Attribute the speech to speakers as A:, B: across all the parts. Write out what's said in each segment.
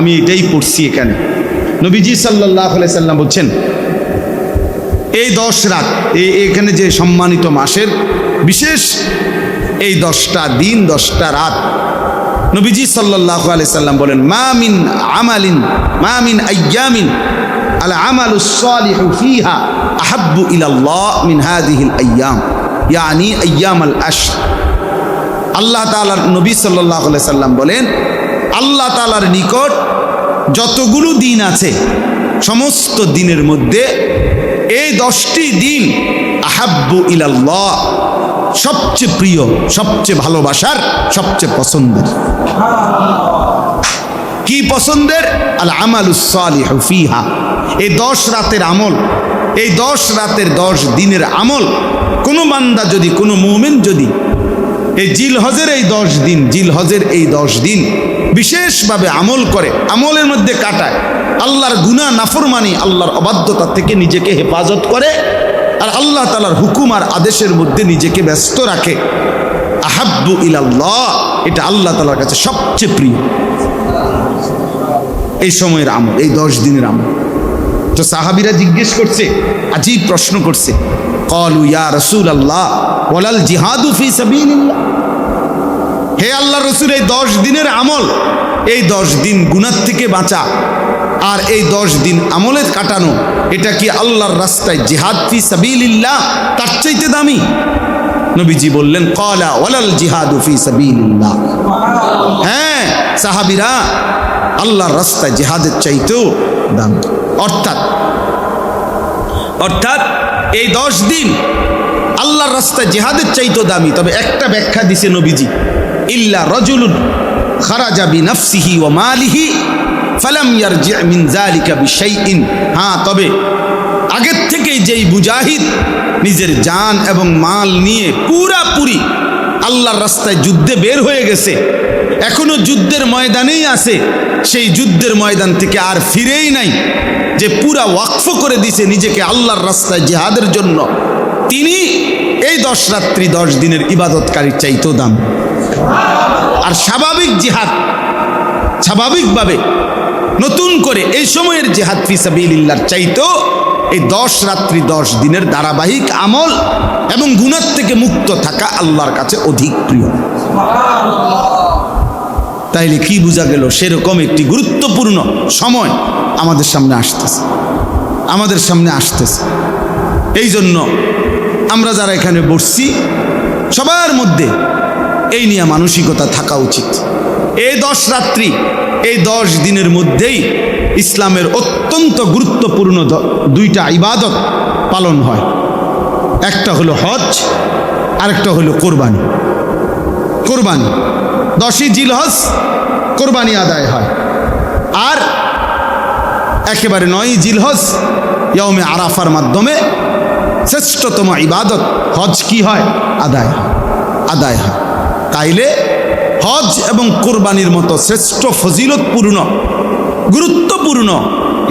A: আমি এটাই পড়ছি এখানে। নবীজি সাল্লাহ সাল্লাম বলছেন, এই দশ রাত এখানে যে সম্মানিত মাসের বিশেষ এই দশটা দিন, দশটা রাত, নবীজি সাল্লাহ সাল্লাম বলেন, মা মিন আমালিন, মা মিন আয়ামিন, আল আমালু ফিহা আহাব্বু ইলাল্লাহ মিন হাদিহিল আয়াম, ইয়ানি আশর। আল্লাহ তাআলার নবী সাল্লাহ সাল্লাম বলেন আল্লাহ তাআলার নিকট যতগুলো দিন আছে, সমস্ত দিনের মধ্যে এই দশটি দিন আহাব্বু ইলাল্লাহ, সবচেয়ে প্রিয়, সবচেয়ে ভালোবাসার, সবচেয়ে পছন্দের। কি পছন্দের? আল আমালুসালিহু এই দশ রাতের আমল, এই দশ রাতের দশ দিনের আমল, কোনো বান্দা যদি, কোনো মুমিন যদি, এই জিল হজের এই দশ দিন জিল হজের এই দশ দিন বিশেষভাবে আমল করে, আমলের মধ্যে কাটায়। আল্লাহর গুণা নাফরমানি আল্লাহর অবাধ্যতা থেকে নিজেকে হেফাজত করে আর আল্লাহ তালার হুকুম আর আদেশের মধ্যে নিজেকে ব্যস্ত রাখে। আহাব্বু ইলাল্লাহ, এটা আল্লাহ তালার কাছে সবচেয়ে প্রিয়। এই সময়ের আমল, এই দশ দিনের আমল। তো সাহাবিরা জিজ্ঞেস করছে আজই প্রশ্ন করছে, কলু ইয়া রসুল আল্লাহ জিহাদু ফি সাবিলিল্লাহ? হে আল্লাহ রসুল, এই দশ দিনের আমল, এই দশ দিন গুনার থেকে বাঁচা আর এই দশ দিন আমলের কাটানো, এটা কি আল্লাহর রাস্তায় জিহাদ ফি সাবিলিল্লাহ? তার চাইতে দামি। নবীজি বললেন কলা ওয়ালাল জিহাদু ফি সাবিলিল্লাহ। হ্যাঁ সাহাবিরা আল্লাহর রাস্তায় জিহাদের চাইতেও দাম। অর্থাৎ অর্থাৎ এই দশ দিন আল্লাহর রাস্তায় জেহাদের চাইতো দামি। তবে একটা ব্যাখ্যা দিছে নবীজি। ইল্লা রজুলুন খারাজা বি নফসিহি ও মালিহি ফালাম ইয়ারজি মিন যালিকা বিশাইইন। হ্যাঁ তবে আগের থেকেই যেই মুজাহিদ নিজের জান এবং মাল নিয়ে পুরাপুরি আল্লাহর রাস্তায় যুদ্ধে বের হয়ে গেছে, এখনও যুদ্ধের ময়দানেই আছে, সেই যুদ্ধের ময়দান থেকে আর ফিরেই নাই, যে পুরা ওয়াকফ করে দিছে নিজেকে আল্লাহর রাস্তায় জেহাদের জন্য। তিনি এই দশ রাত্রি, দশ দিনের ইবাদতকারীর চাইতেও দাম। আর স্বাভাবিক জেহাদ স্বাভাবিকভাবে নতুন করে এই সময়ের জেহাদ ফিসাবিল্লার চাইতো এই দশ রাত্রি, দশ দিনের ধারাবাহিক আমল এবং গুণার থেকে মুক্ত থাকা আল্লাহর কাছে অধিক প্রিয়। তাইলে কি বোঝা গেল? সেরকম একটি গুরুত্বপূর্ণ সময় আমাদের সামনে আসতেছে। আমাদের সামনে আসতেছে। এই জন্য আমরা যারা এখানে বসছি, সবার মধ্যে এই নিয়ে মানসিকতা থাকা উচিত। এই দশ রাত্রি, এই দশ দিনের মধ্যেই ইসলামের অত্যন্ত গুরুত্বপূর্ণ দুইটা ইবাদত পালন হয়। একটা হলো হজ, আরেকটা হলো কোরবানি। কোরবানি, দশই জিলহজ কোরবানি আদায় হয়। আর একেবারে নয় জিলহজ ইয়মে আরাফার মাধ্যমে শ্রেষ্ঠতম ইবাদত হজ কি হয়? আদায় হয়। আদায় হয়। তাইলে হজ এবং কোরবানির মতো শ্রেষ্ঠ ফজিলতপূর্ণ, গুরুত্বপূর্ণ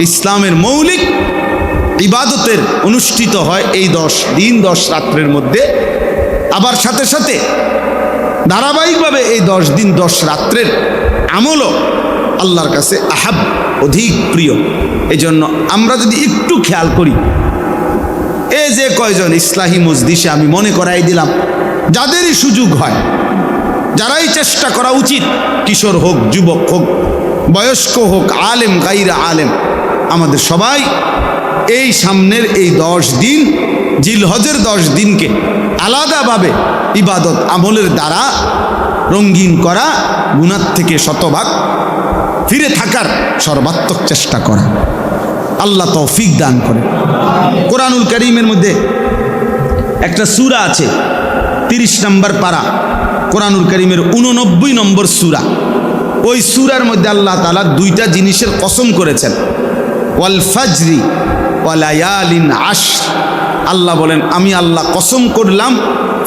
A: ইসলামের মৌলিক ইবাদতের অনুষ্ঠিত হয় এই দশ দিন, দশ রাত্রের মধ্যে। আবার সাথে সাথে ধারাবাহিকভাবে এই দশ দিন, দশ রাত্রের আমলও আল্লাহর কাছে আহাব অধিক প্রিয়। এই জন্য আমরা যদি একটু খেয়াল করি এ যে কয়জন ইসলাহী মজদিসে আমি মনে করাই দিলাম, যাদেরই সুযোগ হয় যারাই চেষ্টা করা উচিত, কিশোর হোক, যুবক হোক, বয়স্ক হোক, আলেম, গাইরা আলেম, আমাদের সবাই এই সামনের এই দশ দিন, জিলহজের দশ দিনকে আলাদাভাবে ইবাদত আমলের দ্বারা রঙ্গিন করা, গুনার থেকে শতভাগ ফিরে থাকার সর্বাত্মক চেষ্টা করা। আল্লাহ তৌফিক দান করে। কোরআনুল করিমের মধ্যে একটা সুরা আছে, তিরিশ নম্বর পারা। কোরআনুল করিমের উননব্বই নম্বর সুরা। ওই সুরার মধ্যে আল্লাহ তালা দুইটা জিনিসের কসম করেছেন। ওয়াল ফাজরি ওয়ালায়ালিন আশ আল্লাহ বলেন, আমি আল্লাহ কসম করলাম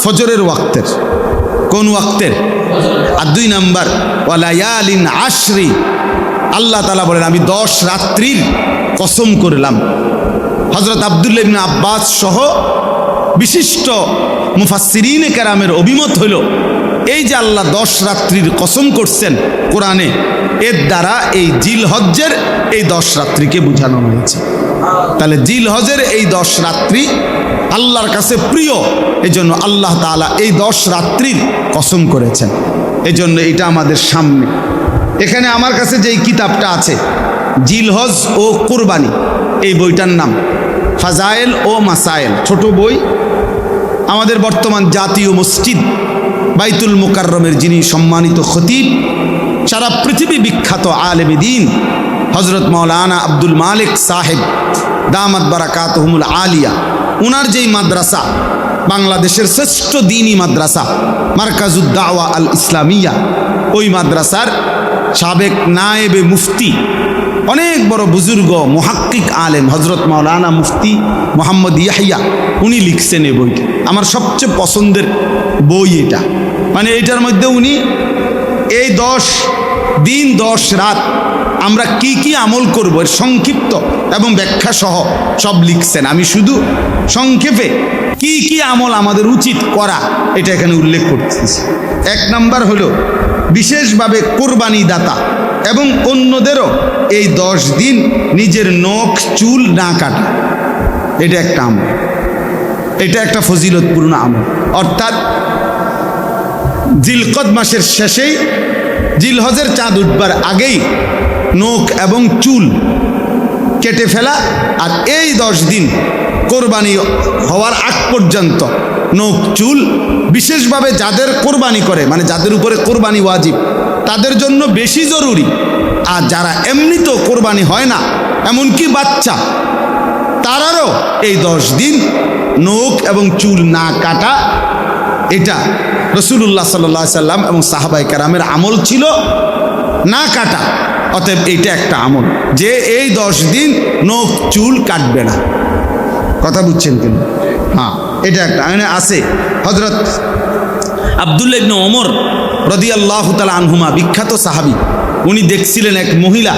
A: ফজরের ওয়াক্তের। কোন ওয়াক্তের? আর দুই নাম্বার ওয়ালায়ালিন আশরি। আল্লাহ তালা বলেন, আমি দশ রাত্রির কসম করলাম। হজরত আবদুল্লাহ ইবনে আব্বাস সহ বিশিষ্ট মুফাসসিরিনে কেরামের অভিমত হইল এই যে আল্লাহ দশ রাত্রির কসম করছেন কোরআনে, এর দ্বারা এই জিল হজ্জের এই দশ রাত্রিকে বোঝানো হয়েছে। তাহলে জিল হজের এই দশ রাত্রি আল্লাহর কাছে প্রিয়, এজন্য আল্লাহ তাআলা এই দশ রাত্রির কসম করেছেন। এজন্য এটা আমাদের সামনে। এখানে আমার কাছে যেই কিতাবটা আছে জিলহজ ও কুরবানি, এই বইটার নাম। ফাজায়েল ও মাসায়েল ছোট বই। আমাদের বর্তমান জাতীয় মসজিদ বাইতুল মুকাররমের যিনি সম্মানিত খতিব, সারা পৃথিবী বিখ্যাত আলেমে দিন হজরত মৌলানা আব্দুল মালিক সাহেব, দামাত বারাকাতহুমুল আলিয়া, উনার যেই মাদ্রাসা, বাংলাদেশের শ্রেষ্ঠ দিনী মাদ্রাসা, মার্কাজুদ্দাওয়া আল ইসলামিয়া ওই মাদ্রাসার সাবেক নায়েবে মুফতি অনেক বড় বুজুর্গ মহাক্কিক আলেম হজরত মাওলানা মুফতি মোহাম্মদ ইয়াহিয়া, উনি লিখছেন এই বইটা। আমার সবচেয়ে পছন্দের বই এটা। মানে এটার মধ্যে উনি এই দশ দিন, দশ রাত আমরা কি কি আমল করব, এর সংক্ষিপ্ত এবং ব্যাখ্যা সহ সব লিখছেন। আমি শুধু সংক্ষেপে কি কি আমল আমাদের উচিত করা, এটা এখানে উল্লেখ করতেছি। এক নাম্বার হলো, বিশেষভাবে কোরবানি দাতা এবং অন্যদেরও এই দশ দিন নিজের নখ, চুল না কাটা। এটা একটা আমল। এটা একটা ফজিলতপূর্ণ আমল। অর্থাৎ জিলকদ মাসের শেষেই জিলহজের চাঁদ উঠবার আগেই নখ এবং চুল কেটে ফেলা আর এই দশ দিন কোরবানি হওয়ার আগ পর্যন্ত নখ, চুল বিশেষভাবে যাদের কোরবানি করে মানে যাদের উপরে কোরবানি ওয়াজিব তাদের জন্য বেশি জরুরি। আর যারা এমনিতেও কোরবানি হয় না, এমনকি বাচ্চা, তারারও এই দশ দিন নখ এবং চুল না কাটা, এটা রসুল্লাহ সাল্লা সাল্লাম এবং সাহাবাই কারামের আমল ছিল না কাটা। অতএব এইটা একটা আমল, যে এই দশ দিন নখ, চুল কাটবে না। কথা বুঝছেন কিন্তু হ্যাঁ এটা একটা আছে হজরত আবদুল্লা ইবনে ওমর রদি আল্লাহ তালা আনহুমা, বিখ্যাত সাহাবি, উনি দেখছিলেন এক মহিলা,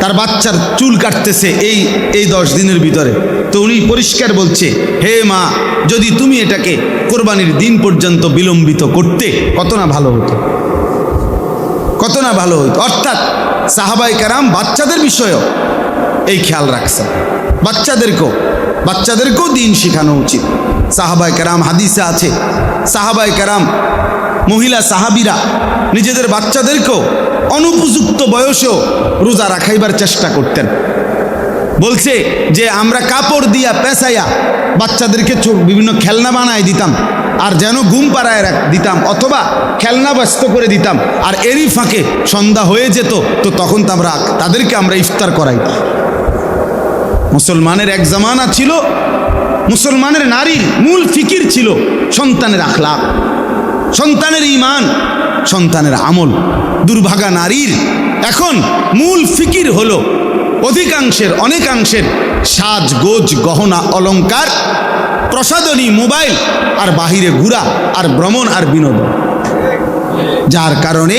A: তার বাচ্চার চুল কাটতেছে এই এই দশ দিনের ভিতরে। তো উনি পরিষ্কার বলছে, হে মা, যদি তুমি এটাকে কোরবানির দিন পর্যন্ত বিলম্বিত করতে, কত না ভালো হতো। কত না ভালো হতো। অর্থাৎ সাহাবাই কারাম বাচ্চাদের বিষয়েও এই খেয়াল রাখছে। বাচ্চাদেরকেও বাচ্চাদেরকেও দিন শেখানো উচিত। সাহাবাই কারাম হাদিসে আছে সাহাবাই কারাম মহিলা সাহাবিরা, নিজেদের বাচ্চাদেরকেও অনুপযুক্ত বয়সেও রোজা রাখাইবার চেষ্টা করতেন। বলছে যে, আমরা কাপড় দিয়া পেঁচাইয়া বাচ্চাদেরকে বিভিন্ন খেলনা বানায় দিতাম, আর যেন ঘুম পাড়ায় রাখ, দিতাম, অথবা খেলনা ব্যস্ত করে দিতাম, আর এরই ফাঁকে সন্ধ্যা হয়ে যেত, তো তখন তো আমরা তাদেরকে আমরা ইফতার করাইতাম। মুসলমানের এক জামানা ছিল, মুসলমানের নারীর মূল ফিকির ছিল সন্তানের আখলাক সন্তানের ইমান সন্তানের আমল। দুর্ভাগা নারীর এখন মূল ফিকির হলো অধিকাংশের, অনেকাংশের সাজ, গোজ, গহনা, অলংকার, প্রসাদনী মোবাইল আর বাহিরে ঘোরা আর ভ্রমণ আর বিনোদন। যার কারণে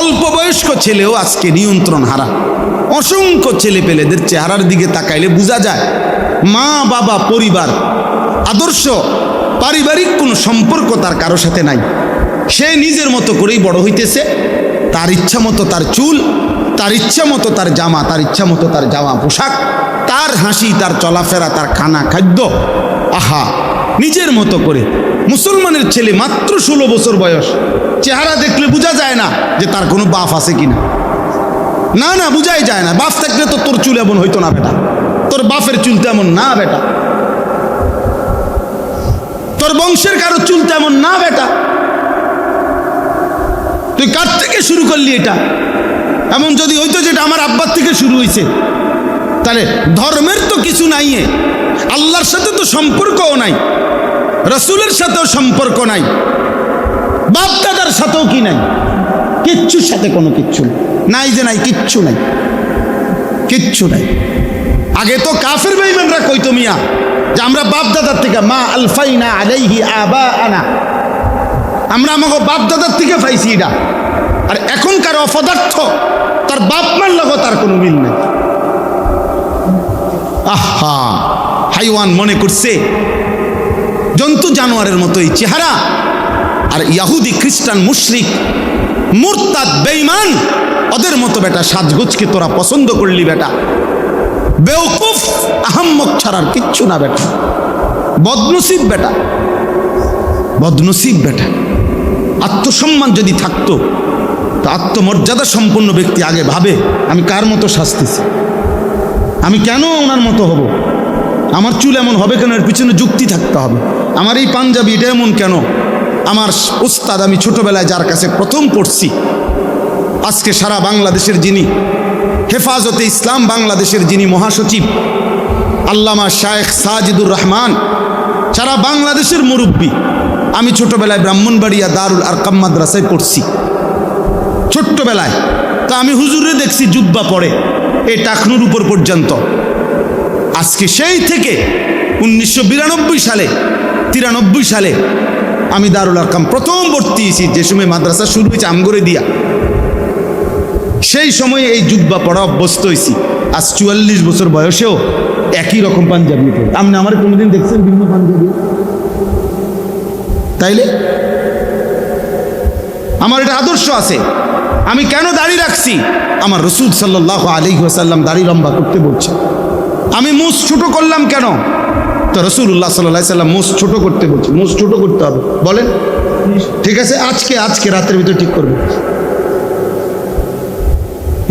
A: অল্প বয়স্ক ছেলেও আজকে নিয়ন্ত্রণ হারা। অসংখ্য ছেলে পেলেদের চেহারার দিকে তাকাইলে বোঝা যায় মা, বাবা, পরিবার, আদর্শ পারিবারিক কোনো সম্পর্ক তার কারও সাথে নাই। সে নিজের মতো করেই বড় হইতেছে। তার ইচ্ছা মতো তার চুল, তার ইচ্ছা মতো তার জামা, তার ইচ্ছা মতো তার জামা পোশাক, তার হাসি, তার চলাফেরা, তার খানা খাদ্য, আহা, নিজের মতো করে। মুসলমানের ছেলে মাত্র ষোলো বছর বয়স। চেহারা দেখলে বোঝা যায় না যে তার কোনো বাপ আছে কিনা। না না, বুঝাই যায় না। বাপ থাকলে তো তোর চুল এমন হইতো না, বেটা। তোর বাপের চুল তেমন না, বেটা। বংশের কারও চুল তেমন না বেটা। তুই কার থেকে শুরু করলি এটা? এমন যদি হইতো যেটা আমার আব্বার থেকে শুরু হয়েছে তাহলে ধর্মের তো কিছু নাই। আল্লাহর সাথে তো সম্পর্কও নাই। রসুলের সাথেও সম্পর্ক নাই। বাপ দাদার সাথেও কি নাই? কিচ্ছুর সাথে কোনো কিচ্ছু নাই। যে নাই, কিচ্ছু নাই। কিচ্ছু নাই। আগে তো কাফের বেইমানরা কইতো মিয়া যে আমরা বাপ দাদার থেকে, মা আলফাইনা আলাইহি আবা আনা আমরা আমাকে বাপ দাদার থেকে পাইছি এটা। আর এখনকার অপদার্থ, তার বাপ মার লগত তার কোনো মিল নেই। আহা, হাইওয়ান মনে করছে, জন্তু জানোয়ারের মতো এই চেহারা, আর ইয়াহুদি, খ্রিস্টান, মুশরিক, মুরতাদ, বেঈমান, ওদের মতো বেটা সাজগোজকে তোরা পছন্দ করলি বেটা। বেওকুফ আহাম্মক ছাড়ার কিচ্ছু না বেটা। বদনসিব বেটা। বদনসিব বেটা। আত্মসম্মান যদি থাকতো, তো আত্মমর্যাদা সম্পন্ন ব্যক্তি আগে ভাবে, আমি কার মতো শাস্তিছি? আমি কেন ওনার মতো হব? আমার চুল এমন হবে কেন? এর পিছনে যুক্তি থাকতে হবে। আমার এই পাঞ্জাবি, এটা এমন কেন? আমার উস্তাদ আমি ছোটবেলায় যার কাছে প্রথম পড়ছি, আজকে সারা বাংলাদেশের যিনি হেফাজতে ইসলাম বাংলাদেশের যিনি মহাসচিব, আল্লামা শায়েখ সাজিদুর রহমান, সারা বাংলাদেশের মুরব্বী। আমি ছোটবেলায় ব্রাহ্মণবাড়িয়া দারুল আরকাম মাদ্রাসায় পড়ছি। ছোট্টবেলায়। তা আমি হুজুরে দেখছি জুব্বা পড়ে এই টাকনুর উপর পর্যন্ত। আজকে সেই থেকে উনিশশো বিরানব্বই সালে, তিরানব্বই সালে আমি দারুল আরকাম প্রথম ভর্তি হয়েছি। যে সময় মাদ্রাসা শুরু হয়েছে আমগরে দিয়া। সেই সময়ে এই জুব্বা পড়া অভ্যস্ত হয়েছি আজ চুয়াল্লিশ বছর বয়সেও একই রকম পাঞ্জাবি আপনি আমার কোনোদিন দেখছেন ভিন্ন পাঞ্জাবি? তাইলে? আমার এটা আদর্শ আছে। আমি কেন দাড়ি রাখছি? আমার রসুল সাল্লাহ আলী ওয়াসাল্লাম দাড়ি লম্বা করতে বলছে আমি মুস ছোট করলাম কেন? তো রসুল্লাহ সাল্লাহ সাল্লাম মুস ছোট করতে বলছে মুস ছোট করতে হবে। বলেন। ঠিক আছে? আজকে আজকে রাতের ভিতরে ঠিক করব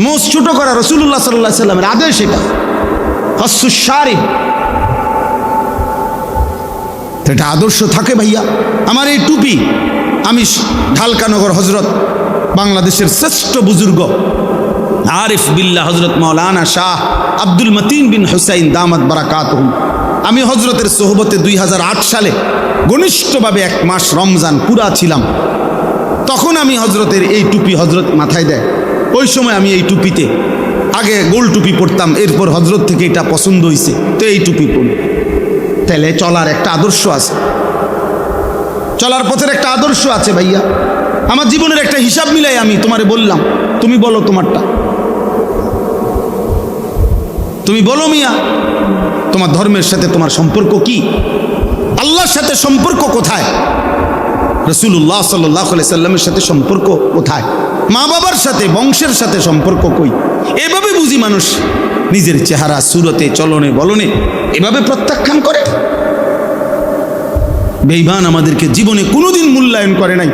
A: মুস ছোট করা রসুল্লাহ সাল্লাহ সাল্লামের আদেশ এটা। হস্যুসারি এটা আদর্শ থাকে ভাইয়া। আমার এই টুপি, আমি ঢালকানগর হজরত বাংলাদেশের শ্রেষ্ঠ বুজুর্গ আরিফ বিল্লা হজরত মৌলানা শাহ আব্দুল মতিন বিন হুসাইন দামাত বারাকাত আমি হজরতের সোহবতে দুই হাজার আট সালে ঘনিষ্ঠভাবে এক মাস রমজান পুরা ছিলাম। তখন আমি হজরতের এই টুপি হজরত মাথায় দেয়। ওই সময় আমি এই টুপিতে, আগে গোল টুপি পরতাম, এরপর হজরত থেকে এটা পছন্দ হয়েছে তো এই টুপি পরি। তাহলে চলার একটা আদর্শ আছে। চলার পথের একটা আদর্শ আছে ভাইয়া। আমার জীবনের একটা হিসাব মিলাই আমি তোমারে বললাম, তুমি বলো তোমারটা। তুমি বলো মিয়া, তোমার ধর্মের সাথে তোমার সম্পর্ক কি? আল্লাহর সাথে সম্পর্ক কোথায়? রসুল্লাহ সাল্লাহ সাল্লামের সাথে সম্পর্ক কোথায়? মা বাবার সাথে, বংশের সাথে সম্পর্ক কই? এভাবে বুঝি মানুষ নিজের চেহারা, সুরতে, চলনে বলনে এভাবে প্রত্যাখ্যান করে? বেইমান আমাদেরকে জীবনে কোনোদিন মূল্যায়ন করে নাই।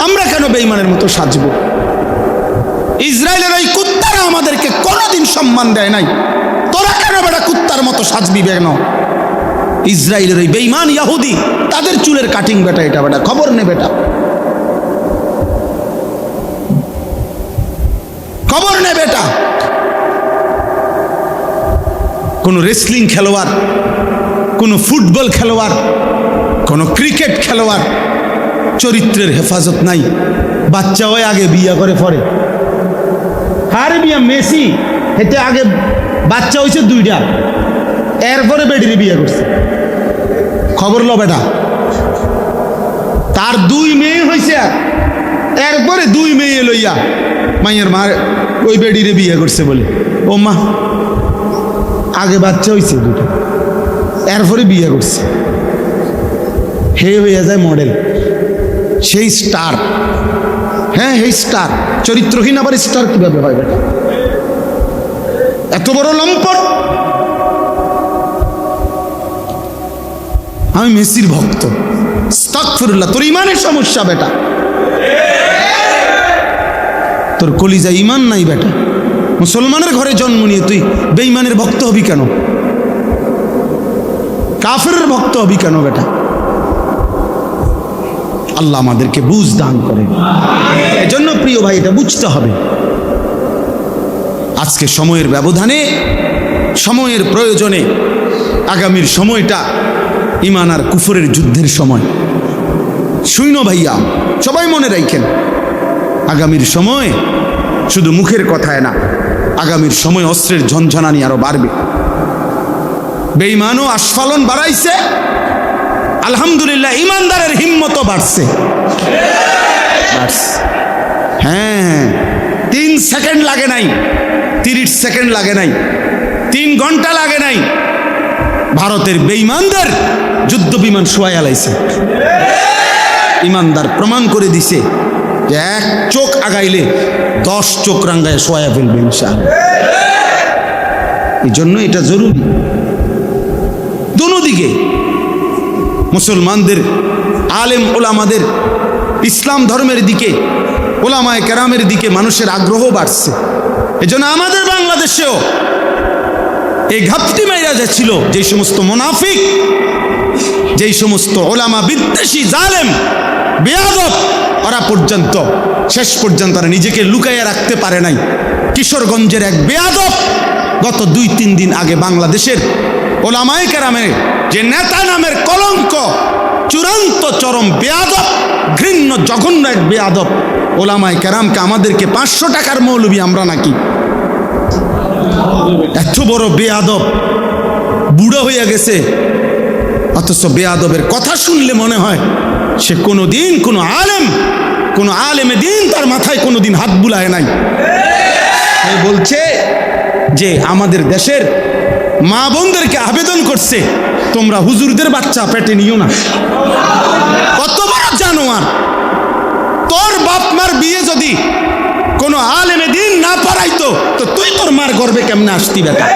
A: আমরা কেন বেইমানের মতো সাজব? ইসরায়েলের ওই কুত্তারা আমাদেরকে কোনোদিন সম্মান দেয় নাই। তোরা কেন বেটা কুত্তার মতো সাজবি কেন ইসরায়েলের ওই বেইমান ইয়াহুদি, তাদের চুলের কাটিং বেটা এটা বেটা, খবর নে বেটা। খবর নে বেটা। কোন রেসলিং খেলোয়াড়, কোনো ফুটবল খেলোয়াড়, কোনো ক্রিকেট খেলোয়াড় চরিত্রের হেফাজত নাই। বাচ্চা ওই আগে বিয়া করে পরে। আর বিয়া মেসি হেতে আগে বাচ্চা হয়েছে দুইটা। এরপরে বেডিরে বিয়ে করছে। খবর লো বেটা। তার দুই মেয়ে হয়েছে এরপরে দুই মেয়ে লইয়া মাইয়ের মা ওই বেডিরে বিয়ে করছে বলে। ও মা, আগে বাচ্চা হয়েছে দুটো, এরপরে বিয়ে করছে। হে হয়ে যায় মডেল, সেই স্টার। হ্যাঁ হে স্টার, চরিত্রহীন আবার স্টার কীভাবে হয় বেটা? এত বড় লম্পট। আমি মেসির ভক্ত। তোর ইমানের সমস্যা বেটা। তোর কলিজা ইমান নাই বেটা। মুসলমানের ঘরে জন্ম নিয়ে তুই বেঈমানের ভক্ত হবি কেন? কাফের ভক্ত হবি কেন বেটা? আল্লাহ আমাদেরকে বুঝ দান করে। এজন্য প্রিয় ভাই, এটা বুঝতে হবে। আজকে সময়ের ব্যবধানে, সময়ের প্রয়োজনে, আগামীর সময়টা ইমান আর কুফরের যুদ্ধের সময়। শুইন ভাইয়া, সবাই মনে রাখেন। আগামীর সময় শুধু মুখের কথায় না, আগামীর সময় অস্ত্রের ঝনঝনানি আরও বাড়বে বেইমানও আস্ফালন বাড়াইছে, আলহামদুলিল্লাহ ইমানদারের হিম্মতও বাড়ছে। হ্যাঁ হ্যাঁ তিন সেকেন্ড লাগে নাই, তিরিশ সেকেন্ড লাগে নাই, তিন ঘণ্টা লাগে নাই, ভারতের বেইমানদের যুদ্ধ বিমান শোয়াই আলাইছে ইমানদার প্রমাণ করে দিছে এক চোখ আগাইলে দশ চোখ রাঙ্গায় শোয়া ফেলবে ইনশাআল্লাহ। এই জন্য এটা জরুরি। দিকে মুসলমানদের, আলেম ওলামাদের, ইসলাম ধর্মের দিকে, ওলামায় কেরামের দিকে মানুষের আগ্রহ বাড়ছে। এজন্য আমাদের বাংলাদেশেও এই ঘাপটি মাইরা যাচ্ছিল যে সমস্ত মোনাফিক, যেই সমস্ত ওলামা বিদ্বেষী জালেম বেয়াদব। ওরা পর্যন্ত, শেষ পর্যন্ত ওরা নিজেকে লুকাইয়া রাখতে পারে নাই। কিশোরগঞ্জের এক বেয়াদব গত দুই, তিন দিন আগে বাংলাদেশের ওলামায় কেরামের যে নেতা নামের কলঙ্ক, চূড়ান্ত চরম বেয়াদব, ঘৃণ্য জঘন্য এক বেয়াদব ওলামায় কেরামকে আমাদেরকে পাঁচশো টাকার মৌলবি আমরা নাকি? এত বড় বেয়াদব, বুড়ো হইয়া গেছে। অথচ বেয়াদবের কথা শুনলে মনে হয় সে কোনো দিন কোনো আলেম, কোনো আলেমে দিন তার মাথায় কোনো দিন হাত বুলায় নাই। বলছে যে আমাদের দেশের মা বোনদেরকে আবেদন করছে, তোমরা হুজুরদের বাচ্চা পেটে নিও না। কত বড় জানোয়ার। তোর বাপ মার বিয়ে যদি কোনো আলেমে দিন না পড়াইতো, তো তুই তোর মার গর্বে কেমনে আসতি বেটা?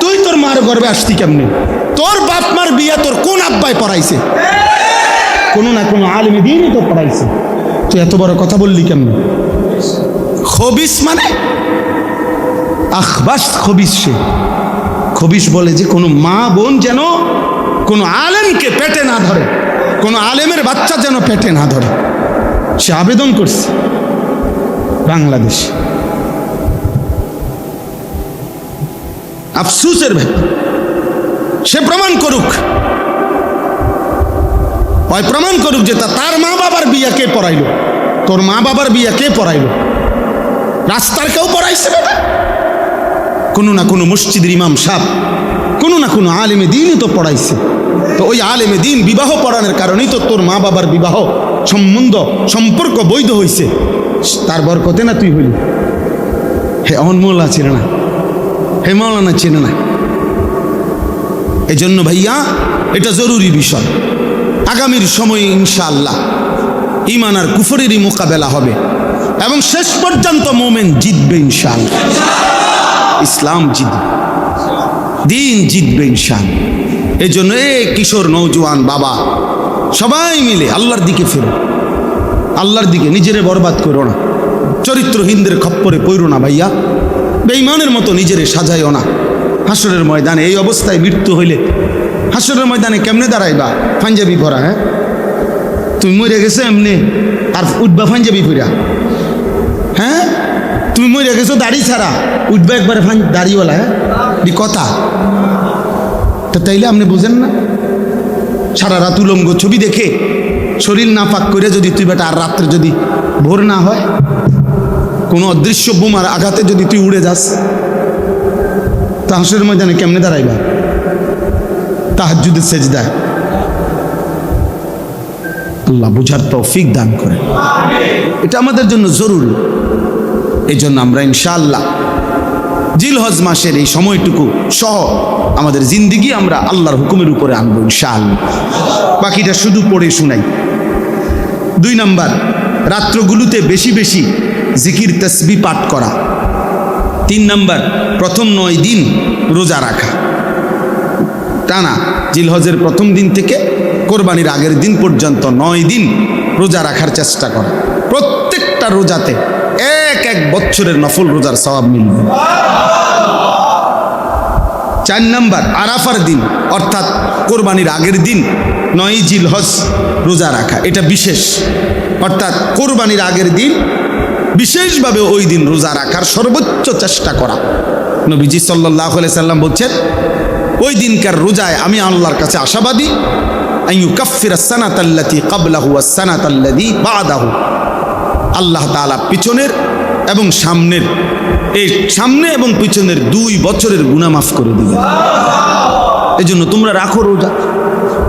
A: তুই তোর মার গর্বে আসতি কেমনে? তোর বাপ মার বিয়ে তোর কোন আব্বায় পড়াইছে? কোনো না কোনো আলেমে দিনই তো পড়াইছে। তুই এত বড় কথা বললি কেমনে? খবিস মানে? আখবাস খবিস সে। খবিস বলে যে কোনো মা বোন যেন কোনো আলেমকে পেটে না ধরে, কোনো আলেমের বাচ্চা যেন পেটে না ধরে। সে আবেদন করছে বাংলাদেশ। আফসুসের ব্যাপার। সে প্রমাণ করুক। হয় প্রমাণ করুক যে তার মা বাবার বিয়া কে পড়াইল? তোর মা বাবার বিয়া কে পড়াইলো? রাস্তার কেউ পড়াইছে বেটা কোনো না কোনো মসজিদের ইমাম সাহ কোনো না কোনো আলেমে দিনই তো পড়াইছে। তো ওই আলেমে দিন বিবাহ পড়ানোর কারণেই তো তোর মা বাবার বিবাহ সম্বন্ধ, সম্পর্ক বৈধ হইছে। তার বরকতে না তুই হইলি? হে অনমোলা ছিল না? হে মৌলানা চেনে না? এই জন্য ভাইয়া, এটা জরুরি বিষয়। আগামীর সময়ে ইনশাআল্লাহ ইমান আর কুফরেরই মোকাবেলা হবে এবং শেষ পর্যন্ত মোমেন জিতবে ইনশাআল্লাহ। ইসলাম জিতবে, দিন জিতবে এই জন্য এ কিশোর নৌজওয়ান বাবা, সবাই মিলে আল্লাহর দিকে ফেরো। আল্লাহর দিকে নিজেরে বরবাদ করো না। চরিত্রহীনদের খপ্পরে পড়ো না ভাইয়া। বেঈমানের মতো নিজেরে সাজাইও না। হাসরের ময়দানে, এই অবস্থায় মৃত্যু হইলে হাসরের ময়দানে কেমনে দাঁড়াইবা? পাঞ্জাবি পরা হ্যাঁ? তুমি মরে গেছো এমনি, আর উঠবা পাঞ্জাবি পরা হ্যাঁ? তুমি মরে গেছো দাড়ি ছাড়া, উঠবা একবারে দাড়িওয়ালা হ্যাঁ? কথা। তো তাইলে আপনি বুঝেন না? সারা রাত উলঙ্গ ছবি দেখে শরীর না পাক করে যদি তুই বেটা আর রাত্রে যদি ভোর না হয়, কোনো অদৃশ্য বোমার আঘাতে যদি তুই উড়ে যাস তা ময়দানে কেমনে দাঁড়াইবা? তাহাজুদের সেজদায় আল্লাহ বুঝার তৌফিক দান করে এটা আমাদের জন্য জরুরি। এই জন্য আমরা ইনশাআল্লাহ জিলহজ মাসের এই সময়টুকু সহ আমাদের জিন্দিগি আমরা আল্লাহর হুকুমের উপরে আনব ইনশাআল্লাহ। বাকিটা শুধু পড়ে শুনাই। দুই নাম্বার রাত্রগুলোতে বেশি বেশি জিকির তসবি পাঠ করা। তিন নাম্বার, প্রথম নয় দিন রোজা রাখা। টানা জিলহজের প্রথম দিন থেকে কোরবানির আগের দিন পর্যন্ত নয় দিন রোজা রাখার চেষ্টা করা। প্রত্যেকটা রোজাতে এক এক বছরের নফল রোজার সবাব মিলবে। চার নাম্বার, আরাফার দিন, অর্থাৎ কোরবানির আগের দিন নয় জিল হজ রোজা রাখা। এটা বিশেষ। অর্থাৎ কোরবানির আগের দিন বিশেষভাবে ওই দিন রোজা রাখার সর্বোচ্চ চেষ্টা করা। নবীজি সাল্লাহ সাল্লাম বলছেন, ওই দিনকার রোজায় আমি আল্লাহর কাছে আশাবাদী আইয়ু কাফির সানাতাল্লাতি কাবলাহু সানাতাল্লাদি বাদাহু। আল্লাহ তাআলা পিছনের এবং সামনের, এই সামনে এবং পিছনের দুই বছরের গুণা মাফ করে দিবেন। এই জন্য তোমরা রাখো রোজা।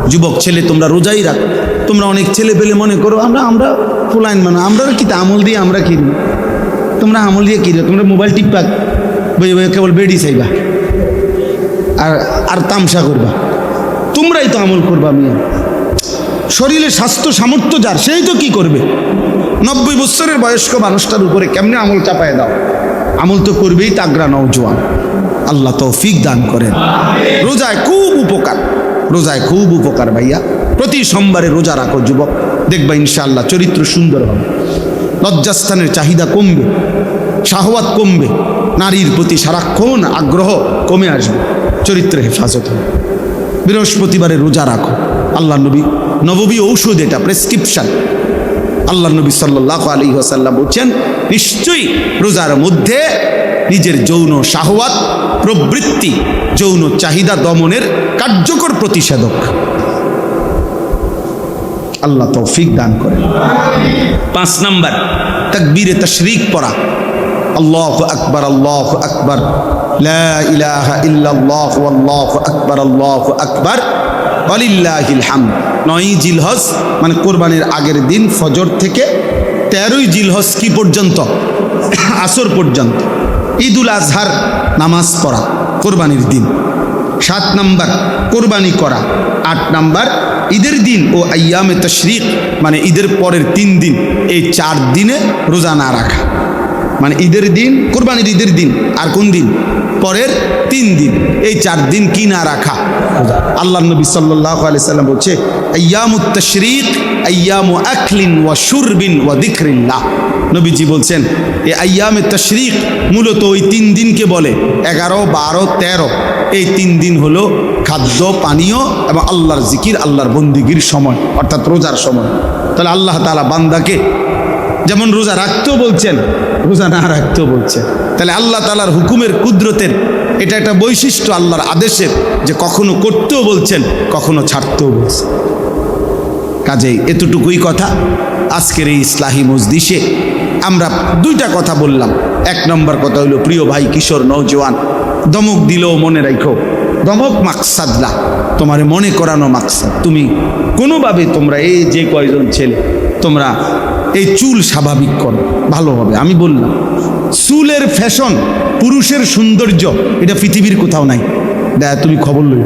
A: যুবক ছেলে, তোমরা রোজাই রাখো। তোমরা অনেক ছেলে পেলে মনে করো আমরা আমরা ফুলাইন মানে আমরা কি আমল দিয়ে আমরা কিনি তোমরা আমল দিয়ে কিনো তোমরা মোবাইল টিপা বই বই কেবল বেডি চাইবা আর আর তামসা করবা। তোমরাই তো আমল করবা আমি শরীরে স্বাস্থ্য সামর্থ্য যার সেই তো কি করবে? নব্বই বছরের বয়স্ক মানুষটার উপরে কেমনে আমল চাপায় দাও? আমল তো করবেই তাগরা নওজোয়ান। আল্লাহ তৌফিক দান করেন। রোজায় খুব উপকার রোজায় খুব উপকার ভাইয়া। প্রতি সোমবারে রোজা রাখো, যুবক। দেখবা ইনশাআল্লাহ চরিত্র সুন্দর হবে। লজ্জাস্থানের চাহিদা কমবে, শাহওয়াত কমবে, নারীর প্রতি সারাক্ষণ আগ্রহ কমে আসবে, চরিত্রে হেফাজত হবে। বৃহস্পতিবারে রোজা রাখো। আল্লাহ নবী, নববী ঔষধ এটা, প্রেসক্রিপশন। আল্লাহ নবী সাল্লাহ আলী ওসাল্লাম বলছেন, নিশ্চয়ই রোজার মধ্যে নিজের যৌন শাহওয়াত, প্রবৃত্তি, যৌন চাহিদা দমনের কার্যকর প্রতিষেধক। আল্লাহ তৌফিক দান করেন। পাঁচ নাম্বার। তাকবীরে তশরিক পড়া। আল্লাহ আকবার আল্লাহ আকবার। লা ইলাহা ইল্লাল্লাহ আল্লাহ আকবার আল্লাহ আকবার। ওয়ালিল্লাহিল হামদ। নয় জিলহজ মানে কোরবানির আগের দিন ফজর থেকে তেরোই জিলহজ কি পর্যন্ত? আসর পর্যন্ত। ঈদুল আজহার নামাজ পড়া কোরবানির দিন। সাত নাম্বার কোরবানি করা। আট নাম্বার ঈদের দিন ও আয়ামে তশরিক মানে ঈদের পরের তিন দিন এই চার দিনে রোজা না রাখা। মানে ঈদের দিন কোরবানির ঈদের দিন আর কোন দিন? পরের তিন দিন এই চার দিন কি না রাখা? আল্লাহ নবী সাল্লাহ সাল্লাম বলছে আয়ামুত তশরিক আয়ামু আকলিন ওয়া শুরবিন ওয়া দিকরিল্লাহ নবীজি বলছেন এই আয়ামে তশরিক মূলত ওই তিন দিনকে বলে এগারো বারো তেরো। এই তিন দিন হলো খাদ্য, পানীয় এবং আল্লাহর জিকির, আল্লাহর বন্দিগির সময়, অর্থাৎ রোজার সময়। তাহলে আল্লাহ তালা বান্দাকে যেমন রোজা রাখতেও বলছেন, রোজা না রাখতেও বলছেন। তাহলে আল্লাহ তালার হুকুমের কুদরতের এটা একটা বৈশিষ্ট্য আল্লাহর আদেশের যে কখনো করতেও বলছেন, কখনো ছাড়তেও বলছেন। কাজেই এতটুকুই কথা। আজকের এই ইসলাহি মজদিসে আমরা দুইটা কথা বললাম। এক নম্বর কথা হলো, প্রিয় ভাই কিশোর নৌজওয়ান দমক দিলেও মনে রাখো দমক মাকসাদ না, তোমার মনে করানো মাকসাদ। তুমি কোনোভাবে তোমরা এই যে কয়জন ছেলে, তোমরা এই চুল স্বাভাবিক করো, ভালো হবে। আমি বললাম, চুলের ফ্যাশন, পুরুষের সৌন্দর্য, এটা পৃথিবীর কোথাও নাই। দেখ তুমি খবর লই।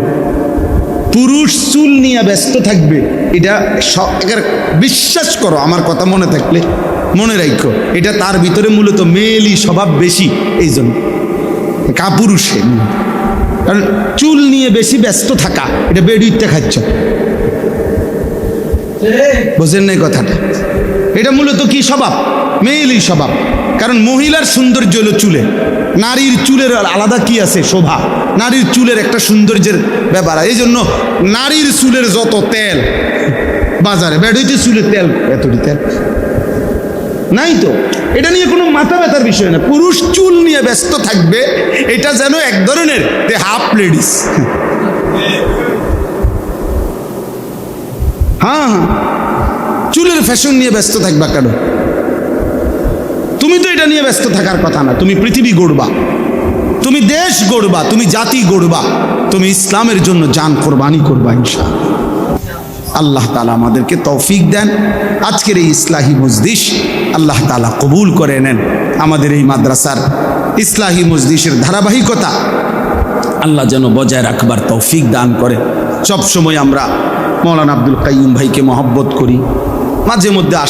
A: পুরুষ চুল নিয়ে ব্যস্ত থাকবে, এটা বিশ্বাস করো, আমার কথা মনে থাকলে। মনে রাখো এটা তার ভিতরে মূলত মেয়েলি স্বভাব বেশি এই জন্য কাপুরুষে। কারণ চুল নিয়ে বেশি ব্যস্ত থাকা, এটা বেডিতে খাচ্ছ। বোঝেন নাই কথাটা? এটা মূলত কি স্বভাব? মেয়েলি স্বভাব। কারণ মহিলার সৌন্দর্য হলো চুলে নারীর চুলের আলাদা কি আছে? শোভা। নারীর চুলের একটা সৌন্দর্যের ব্যাপার। এই জন্য নারীর চুলের যত তেল, বাজারে বেড়ইতে চুলের তেল, এতটি তেল। নাই তো? এটা নিয়ে কোনো মাথা ব্যথার বিষয় না। পুরুষ চুল নিয়ে ব্যস্ত থাকবে, এটা যেন এক ধরনের হাফ লেডিস হ্যাঁ হ্যাঁ। চুলের ফ্যাশন নিয়ে ব্যস্ত থাকবা কেন? তুমি তো এটা নিয়ে ব্যস্ত থাকার কথা না। তুমি পৃথিবী গড়বা। তুমি দেশ গড়বা। তুমি জাতি গড়বা। তুমি ইসলামের জন্য জান কোরবানি করবা ইনশা আল্লাহ তালা আমাদেরকে তৌফিক দেন। আজকের এই ইসলাহী মজদিস আল্লাহ তালা কবুল করে নেন। আমাদের এই মাদ্রাসার ইসলাহী মজদিসের ধারাবাহিকতা আল্লাহ যেন বজায় রাখবার তৌফিক দান করে। সবসময় আমরা মৌলানা আব্দুল কাইম ভাইকে মহব্বত করি। মাঝে মধ্যে আশা